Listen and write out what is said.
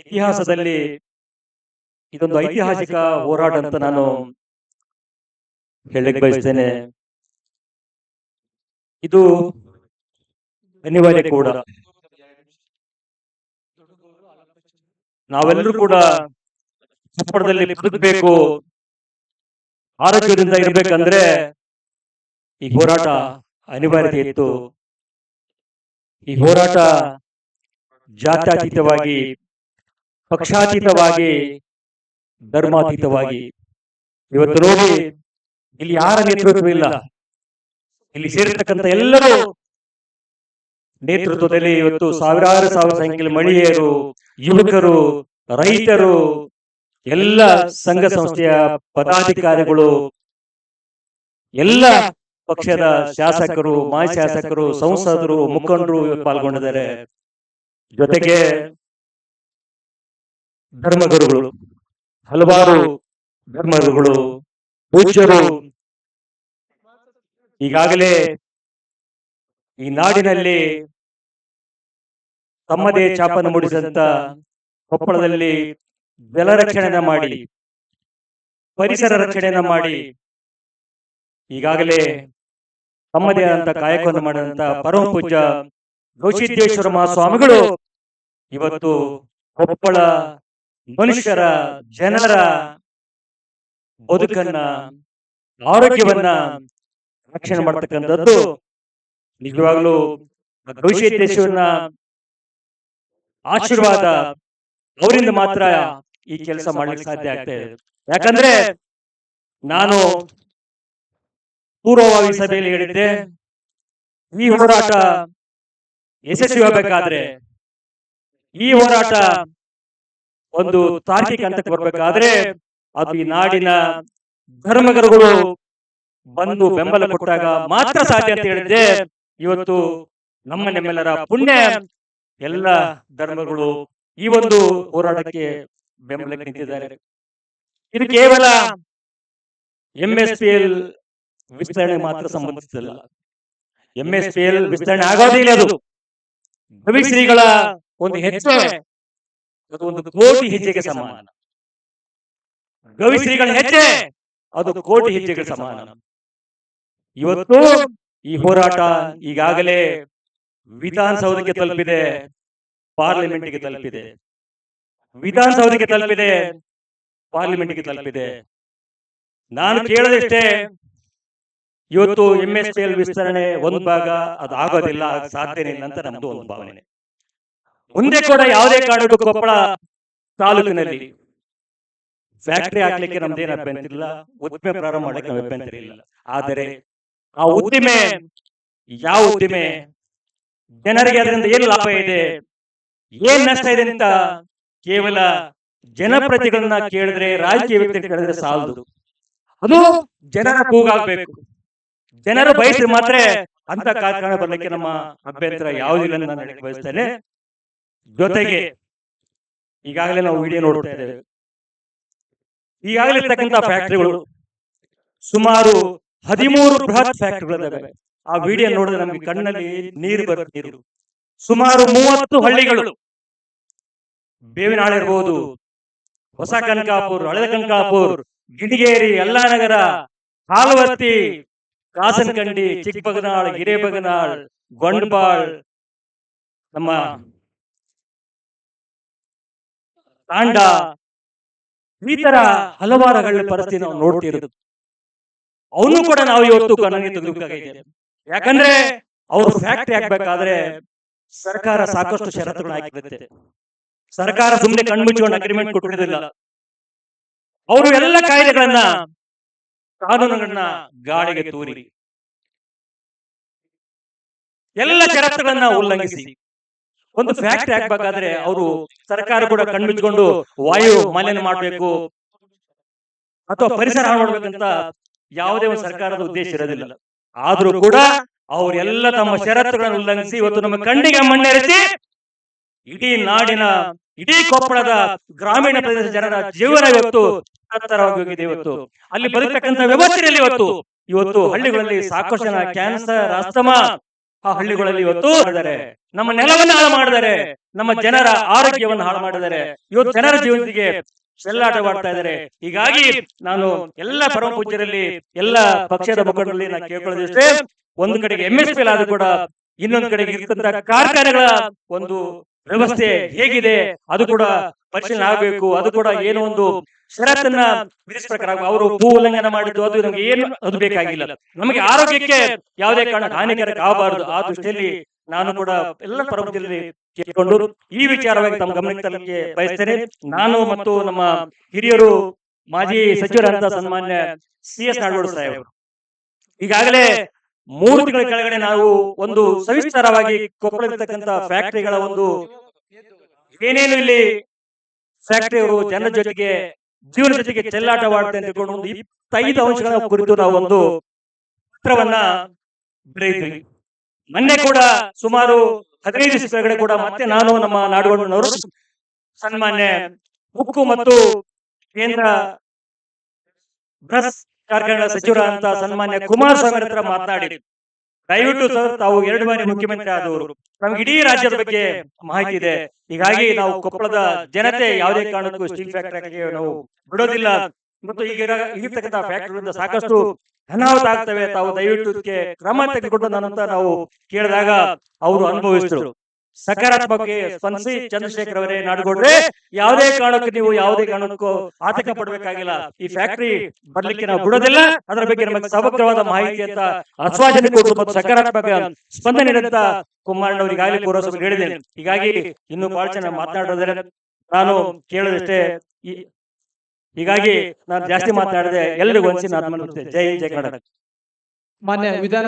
ಇತಿಹಾಸದಲ್ಲಿ ಇದೊಂದು ಐತಿಹಾಸಿಕ ಹೋರಾಟ ಅಂತ ನಾನು ಹೇಳಕ್ ಬಯಸ್ತೇನೆ. ಇದು ಅನಿವಾರ್ಯ ಕೂಡ. ನಾವೆಲ್ಲರೂ ಕೂಡ ಕೊಪ್ಪಳದಲ್ಲಿ ಬದುಕಬೇಕು, ಆರೋಗ್ಯದಿಂದ ಇರ್ಬೇಕಂದ್ರೆ ಈ ಹೋರಾಟ ಅನಿವಾರ್ಯತೆ ಇತ್ತು. ಈ ಹೋರಾಟ ಜಾತ್ಯತೀತವಾಗಿ, ಪಕ್ಷಾತೀತವಾಗಿ, ಧರ್ಮಾತೀತವಾಗಿ. ಇವತ್ತು ನೋಡಿ, ಇಲ್ಲಿ ಯಾರ ನೇತೃತ್ವ ಇಲ್ಲ. ಇಲ್ಲಿ ಸೇರಿರ್ತಕ್ಕಂಥ ಎಲ್ಲರೂ ನೇತೃತ್ವದಲ್ಲಿ ಇವತ್ತು ಸಾವಿರಾರು ಸಾವಿರ ಸಂಖ್ಯೆಯಲ್ಲಿ ಮಹಿಳೆಯರು, ಯುವಕರು, ರೈತರು, ಎಲ್ಲ ಸಂಘ ಸಂಸ್ಥೆಯ ಪದಾಧಿಕಾರಿಗಳು, ಎಲ್ಲ ಪಕ್ಷದ ಶಾಸಕರು, ಮಾಜಿ ಶಾಸಕರು, ಸಂಸದರು, ಮುಖಂಡರು ಪಾಲ್ಗೊಂಡಿದ್ದಾರೆ. ಜೊತೆಗೆ ಧರ್ಮಗುರುಗಳು, ಹಲವಾರು ಧರ್ಮಗುರುಗಳು, ಪೂಜ್ಯರು ಈಗಾಗಲೇ ಈ ನಾಡಿನಲ್ಲಿ ತಮ್ಮದೇ ಚಾಪನ ಮೂಡಿಸಿದಂತ ಕೊಪ್ಪಳದಲ್ಲಿ ಜಲ ಮಾಡಿ, ಪರಿಸರ ರಕ್ಷಣೆಯನ್ನ ಮಾಡಿ ಈಗಾಗಲೇ ತಮ್ಮದೇ ಆದಂತ ಕಾಯಕವನ್ನು ಮಾಡಿದಂತ ಪರಮ ಪೂಜ್ಯ ಗೌಸಿದ್ದೇಶ್ವರ ಮಹಾಸ್ವಾಮಿಗಳು, ಇವತ್ತು ಕೊಪ್ಪಳ ಮನುಷ್ಯರ ಜನರ ಬದುಕನ್ನ, ಆರೋಗ್ಯವನ್ನ ರಕ್ಷಣೆ ಮಾಡ್ತಕ್ಕಂಥದ್ದು ನಿಜವಾಗ್ಲೂ ಗವಿಸಿದ್ದೇಶ್ವರನ ಆಶೀರ್ವಾದ ಅವರಿಂದ ಮಾತ್ರ ಈ ಕೆಲಸ ಮಾಡ್ಲಿಕ್ಕೆ ಸಾಧ್ಯ ಆಗ್ತಾ ಯಾಕಂದ್ರೆ ನಾನು ಪೂರ್ವವಾಗಿ ಸಭೆಯಲ್ಲಿ ಹೇಳಿದ್ದೆ, ಈ ಹೋರಾಟ ಯಶಸ್ವಿ ಆಗಬೇಕಾದ್ರೆ ಈ ಹೋರಾಟ ಒಂದು ತಾರ್ಕಿಕ ಹಂತಕ್ಕೆ ಬರ್ಬೇಕಾದ್ರೆ ಅದು ಈ ನಾಡಿನ ಧರ್ಮಗರುಗಳು ಬಂದು ಬೆಂಬಲ ಕೊಟ್ಟಾಗ ಮಾತ್ರ ಸಾಧ್ಯ ಅಂತ ಹೇಳಿದ್ರೆ ಇವತ್ತು ನಮ್ಮ ನಿಮ್ಮೆಲ್ಲರ ಪುಣ್ಯ ಎಲ್ಲ ಧರ್ಮಗಳು ಈ ಒಂದು ಹೋರಾಟಕ್ಕೆ ಬೆಂಬಲಕ್ಕೆ ನಿಂತಿದ್ದಾರೆ. ಇದು ಕೇವಲ ಎಂ ಎಸ್ ಪಿ ಎಲ್ ವಿಸ್ತರಣೆ ಮಾತ್ರ ಸಂಬಂಧಿಸಿಲ್ಲ ಎಂ ಎಸ್ ಪಿ ಎಲ್ ವಿಸ್ತರಣೆ ಆಗೋದಿಲ್ಲ ಅದು. ಭವಿಶ್ರೀಗಳ ಒಂದು ಹೆಜ್ಜೆ. ಅದು ಒಂದು ಕೋಟಿ ಹೆಜ್ಜೆಗೆ ಸಮಾನ. ಗವಿಶ್ರೀಗಳ ಹೆಜ್ಜೆ ಅದು ಕೋಟಿ ಹೆಜ್ಜೆಗೆ ಸಮಾನ. ಇವತ್ತು ಈ ಹೋರಾಟ ಈಗಾಗಲೇ ವಿಧಾನಸೌಧಕ್ಕೆ ತಲುಪಿದೆ ಪಾರ್ಲಿಮೆಂಟ್ಗೆ ತಲುಪಿದೆ. ವಿಧಾನಸೌಧಕ್ಕೆ ತಲುಪಿದೆ ಪಾರ್ಲಿಮೆಂಟ್ಗೆ ತಲುಪಿದೆ. ನಾನು ಕೇಳದಷ್ಟೇ ಇವತ್ತು ಎಂ ಎಸ್ ಪಿ ಎಲ್ ವಿಸ್ತರಣೆ ಒಂದು ಭಾಗ ಅದು ಆಗೋದಿಲ್ಲ ಸಾಧ್ಯ ಅಂತ ನಮ್ದು ಒಂದು ಭಾವನೆ. ಮುಂದೆ ಕೂಡ ಯಾವುದೇ ಕಾರಣಕ್ಕೂ ಕೊಪ್ಪಳ ತಾಲೂಕಿನಲ್ಲಿ ಫ್ಯಾಕ್ಟರಿ ಹಾಕ್ಲಿಕ್ಕೆ ನಮ್ದೇನು ಅಭ್ಯಂತರ ಇಲ್ಲ, ಉದ್ದಿಮೆ ಪ್ರಾರಂಭ ಮಾಡಲಿಕ್ಕೆ ನಾವು ಅಭ್ಯಂತರ ಇಲ್ಲ. ಆದರೆ ಆ ಉದ್ದಿಮೆ, ಯಾವ ಉದ್ದಿಮೆ? ಜನರಿಗೆ ಅದರಿಂದ ಏನು ಲಾಭ ಇದೆ? ಏನ್ ನಷ್ಟ ಇದೆ ಅಂತ ಕೇವಲ ಜನಪ್ರತಿಗಳನ್ನ ಕೇಳಿದ್ರೆ, ರಾಜಕೀಯ ವ್ಯಕ್ತಿ ಕೇಳಿದ್ರೆ ಸಾಲದು. ಅದು ಜನರ ಕೂಗಾಗ್ಬೇಕು. ಜನರು ಬಯಸಿದ್ರೆ ಮಾತ್ರ ಅಂತ ಕಾರ್ಯಕ್ರಮ ಬರ್ಲಿಕ್ಕೆ ನಮ್ಮ ಅಭ್ಯಂತರ ಯಾವುದಿಲ್ಲ ನಾನು ಹೇಳಕ್ ಬಯಸ್ತೇನೆ ಜೊತೆಗೆ ಈಗಾಗಲೇ ನಾವು ವಿಡಿಯೋ ನೋಡ್ತಾ ಇದ್ದೇವೆ. ಈಗಾಗಲೇ ಇರ್ತಕ್ಕಂಥ ಫ್ಯಾಕ್ಟರಿಗಳು ಸುಮಾರು ಹದಿಮೂರು ಬೃಹತ್ ಫ್ಯಾಕ್ಟರಿಗಳಿದ್ದಾವೆ ಆ ವಿಡಿಯೋ ನೋಡಿದ್ರೆ ನಮ್ಗೆ ಕಣ್ಣಲ್ಲಿ ನೀರು ಬರುತ್ತೆ ನೀರು ಸುಮಾರು ಮೂವತ್ತು ಹಳ್ಳಿಗಳು. ಬೇವಿನಾಳು ಇರ್ಬೋದು ಹೊಸ ಕನಕಾಪುರ್ ಹಳೆದ ಕನಕಾಪುರ್ ಗಿಡಿಗೇರಿ ಯಲ್ಲಾನಗರ ಹಾಲವತ್ತಿ ಕಾಸನಕಂಡಿ ಚಿಕ್ಕಬಗನಾಳ್ ಹಿರೇಬಗನಾಳ್ ಗೊಂಡ್ಬಾಳ್ ನಮ್ಮ ತಾಂಡ ಈ ತರ ಹಲವಾರು ಹಳ್ಳಿ ಪರಿಸ್ಥಿತಿ ನಾವು ನೋಡ್ತಿರೋದು. ಅವನು ಕೂಡ ನಾವು ಇವತ್ತು ಗಣನೆ ತೆಗೆದುಬೇಕಾಗಿದೆ ಯಾಕಂದ್ರೆ ಅವರು ಫ್ಯಾಕ್ಟರಿ ಹಾಕ್ಬೇಕಾದ್ರೆ ಸರ್ಕಾರ ಸಾಕಷ್ಟು ಷರತ್ತುಗಳನ್ನ ಹಾಕಿರುತ್ತೆ ಸರ್ಕಾರ ಸುಮ್ಮನೆ ಕಣ್ಮುಚ್ಚಿಕೊಂಡು ಅಗ್ರಿಮೆಂಟ್ ಕೊಟ್ಟಿರೋದಿಲ್ಲ ಅವರು ಎಲ್ಲ ಕಾಯ್ದೆಗಳನ್ನ ಕಾನೂನುಗಳನ್ನ ಗಾಳಿಗೆ ತೂರಿ. ಎಲ್ಲ ಷರತ್ತುಗಳನ್ನ ಉಲ್ಲಂಘಿಸಿ. ಒಂದು ಫ್ಯಾಕ್ಟ್ರಿ ಹಾಕ್ಬೇಕಾದ್ರೆ ಅವರು ಸರ್ಕಾರ ಕೂಡ ಕಣ್ಮಿಚ್ಕೊಂಡು ವಾಯು ಮಾಲಿನ್ಯ ಮಾಡಬೇಕು ಅಥವಾ ಪರಿಸರ ಹಾಳು ಮಾಡ್ಬೇಕಂತ ಯಾವುದೇ ಒಂದು ಸರ್ಕಾರದ ಉದ್ದೇಶ ಇರೋದಿಲ್ಲ. ಆದ್ರೂ ಕೂಡ ಅವರೆಲ್ಲ ತಮ್ಮ ಷರತ್ತುಗಳನ್ನು ಉಲ್ಲಂಘಿಸಿ ಇವತ್ತು ನಮ್ಮ ಕಣ್ಣಿಗೆ ಮಣ್ಣೆರೆಸಿ ಇಡೀ ನಾಡಿನ ಇಡೀ ಕೊಪ್ಪಳದ ಗ್ರಾಮೀಣ ಪ್ರದೇಶದ ಜನರ ಜೀವನ ಇವತ್ತು ಹೋಗಿದೆ ಇವತ್ತು. ಅಲ್ಲಿ ಬದುಕತಕ್ಕಂಥ ವ್ಯವಸ್ಥೆಯಲ್ಲಿ ಇವತ್ತು ಇವತ್ತು ಹಳ್ಳಿಗಳಲ್ಲಿ ಸಾಕಷ್ಟು ಜನ ಕ್ಯಾನ್ಸರ್ ಅಸ್ತಮ ಆ ಹಳ್ಳಿಗಳಲ್ಲಿ ಇವತ್ತು ಮಾಡಿದ್ದಾರೆ ನಮ್ಮ ನೆಲವನ್ನು ಹಾಳು ಮಾಡಿದ್ದಾರೆ. ನಮ್ಮ ಜನರ ಆರೋಗ್ಯವನ್ನು ಹಾಳು ಮಾಡಿದ್ದಾರೆ. ಇವತ್ತು ಜನರ ಜೀವನದಿಗೆ ಚೆಲ್ಲಾಟವಾಡ್ತಾ ಇದ್ದಾರೆ. ಹೀಗಾಗಿ ನಾನು ಎಲ್ಲ ಪರಮ ಪೂಜ್ಯರಲ್ಲಿ, ಎಲ್ಲ ಪಕ್ಷದ ಮುಖಂಡರಲ್ಲಿ ನಾನು ಕೇಳ್ಕೊಳ್ಳೋದಿಷ್ಟೇ, ಒಂದು ಕಡೆಗೆ ಎಂ ಎಸ್ ಪಿ ಆದ್ರೂ ಕೂಡ ಇನ್ನೊಂದು ಕಡೆಗೆ ಇರ್ತಕ್ಕಂಥ ಕಾರ್ಖಾನೆಗಳ ಒಂದು ವ್ಯವಸ್ಥೆ ಹೇಗಿದೆ, ಅದು ಕೂಡ ಪರಿಶೀಲನೆ ಆಗಬೇಕು, ಅದು ಕೂಡ ಏನೋ ಒಂದು ಷರತ್ತನ್ನ ವಿಧಿಸ ಪ್ರಕಾರ ಅವರು ಭೂ ಉಲ್ಲಂಘನೆ ಮಾಡಿದ್ದು ಅದು ನಮ್ಗೆ ಏನು, ಅದು ಬೇಕಾಗಿಲ್ಲ. ನಮಗೆ ಆರೋಗ್ಯಕ್ಕೆ ಯಾವುದೇ ಕಾರಣ ಹಾನಿಕಾರಕ ಆಗಬಾರದು. ಆ ದೃಷ್ಟಿಯಲ್ಲಿ ನಾನು ಕೂಡ ಎಲ್ಲ ಪರಮದಲ್ಲಿ ಕೇಳಿಕೊಂಡು ಈ ವಿಚಾರವಾಗಿ ತಮ್ಮ ಗಮನಕ್ಕೆ ಬಯಸ್ತೇನೆ. ನಾನು ಮತ್ತು ನಮ್ಮ ಹಿರಿಯರು ಮಾಜಿ ಸಚಿವರಾದ ಸನ್ಮಾನ್ಯ ಸಿ ಎಸ್ ನಾಡಗೌಡ ಸಾಹೇಬರು. ಈಗಾಗಲೇ ಮೂರು ತಿಂಗಳ ಕೆಳಗಡೆ ನಾವು ಒಂದು ಸವಿಸ್ತಾರವಾಗಿ ಕೊಪ್ಪಳದಲ್ಲಿರ್ತಕ್ಕಂಥ ಫ್ಯಾಕ್ಟರಿಗಳ ಒಂದು ಏನೇನು ಇಲ್ಲಿ ಫ್ಯಾಕ್ಟರಿಯವರು ಜನರ ಜೊತೆಗೆ ಜೀವನ ಜೊತೆಗೆ ಚೆಲ್ಲಾಟವಾಡುತ್ತೆ ಅಂತ ಒಂದು ಇಪ್ಪತ್ತೈದು ಅಂಶಗಳ ಕುರಿತು ನಾವು ಒಂದು ಪತ್ರವನ್ನ ಬರೆಯುತ್ತೀವಿ ಮೊನ್ನೆ ಕೂಡ ಸುಮಾರು ಹದಿನೈದು ದಿವಸ ಕೂಡ ಮತ್ತೆ ನಾನು ನಮ್ಮ ನಾಡುಗೊಂಡನವರು ಸನ್ಮಾನ್ಯ ಉಕ್ಕು ಮತ್ತು ಕೇಂದ್ರ ಬ್ರಸ್ ಕಾರ್ಖಾನೆಗಳ ಸಚಿವರಾದಂತಹ ಸನ್ಮಾನ್ಯ ಕುಮಾರಸ್ವಾಮಿ ಹತ್ರ ಮಾತನಾಡಿ ದಯವಿಟ್ಟು ಸರ್, ತಾವು ಎರಡು ಬಾರಿ ಮುಖ್ಯಮಂತ್ರಿ ಆದವರು. ನಮ್ಗೆ ಇಡೀ ರಾಜ್ಯದ ಬಗ್ಗೆ ಮಾಹಿತಿ ಇದೆ. ಹೀಗಾಗಿ ನಾವು ಕೊಪ್ಪಳದ ಜನತೆ ಯಾವುದೇ ಕಾರಣಕ್ಕೂ ಸ್ಟೀಲ್ ಫ್ಯಾಕ್ಟರಿಗೆ ನಾವು ಬಿಡೋದಿಲ್ಲ. ಮತ್ತು ಈಗ ಇರತಕ್ಕಂತಹ ಫ್ಯಾಕ್ಟರಿಗಳಿಂದ ಸಾಕಷ್ಟು ಅನಾಹುತ ಆಗ್ತವೆ. ತಾವು ದಯವಿಟ್ಟು ಇದಕ್ಕೆ ಕ್ರಮ ತೆಗೆದುಕೊಂಡು ನಾವು ಕೇಳಿದಾಗ ಅವರು ಅನುಭವಿಸಿದ್ರು. ಸಕಾರಾತ್ಮಕ ಸ್ಪಂದಿಸಿ ಚಂದ್ರಶೇಖರ್ ಅವರೇ ನಾಡಗೌಡ್ರೆ ಯಾವುದೇ ಕಾರಣಕ್ಕೂ ನೀವು ಯಾವುದೇ ಕಾರಣಕ್ಕೂ ಆತಂಕ ಪಡಬೇಕಾಗಿಲ್ಲ. ಈ ಫ್ಯಾಕ್ಟರಿ ಬರ್ಲಿಕ್ಕೆ ನಾವು ಬಿಡೋದಿಲ್ಲ. ಅದರ ಬಗ್ಗೆ ನಮಗೆ ಸಮಗ್ರವಾದ ಮಾಹಿತಿ ಅಂತ ಆಶ್ವಾಸನೆ ಕೊಟ್ಟು ಮತ್ತು ಸಕಾರಾತ್ಮಕ ಸ್ಪಂದನೆ ನೀಡಂತ ಕುಮಾರಣ್ಣವ್ರು ಈಗಾಗಲೇ ಪೂರ್ವಸಭೆ ಹೇಳಿದ್ದೇನೆ. ಹೀಗಾಗಿ ಇನ್ನು ಬಹಳ ಜನ ಮಾತನಾಡೋದ್ರೆ ನಾನು ಕೇಳದಷ್ಟೇ ಹೀಗಾಗಿ ನಾನು ಜಾಸ್ತಿ ಮಾತನಾಡಿದೆ ಎಲ್ಲರಿಗೂ ಅನ್ಸಿ ನಾನು ಜೈ ಜೈ ಕರ್ನಾಟಕ. ಮಾನ್ಯ ವಿಧಾನ